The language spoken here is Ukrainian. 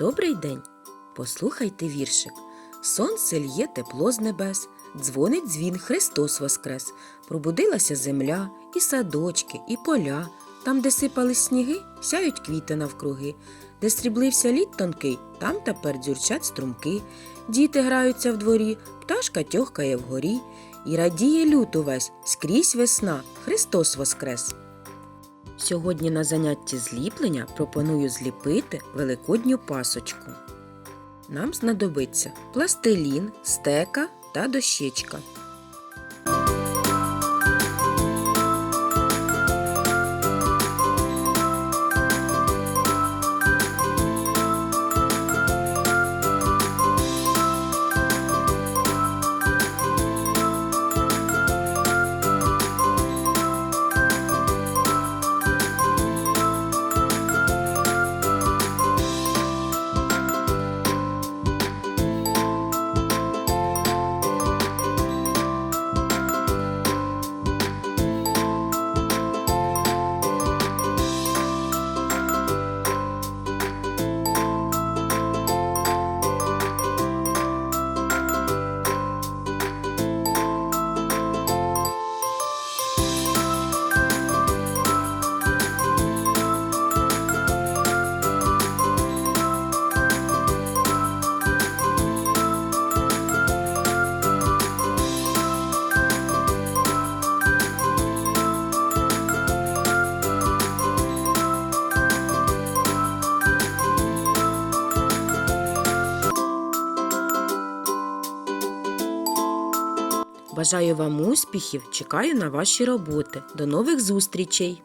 Добрий день! Послухайте віршик. Сонце л'є тепло з небес, дзвонить дзвін Христос Воскрес. Пробудилася земля, і садочки, і поля. Там, де сипали сніги, сяють квіти навкруги. Де сріблився лід тонкий, там тепер дзюрчать струмки. Діти граються в дворі, пташка тьохкає вгорі. І радіє лют увесь, скрізь весна, Христос Воскрес. Сьогодні на занятті зліплення пропоную зліпити великодню пасочку. Нам знадобиться пластилін, стека та дощечка. Бажаю вам успіхів, чекаю на ваші роботи. До нових зустрічей!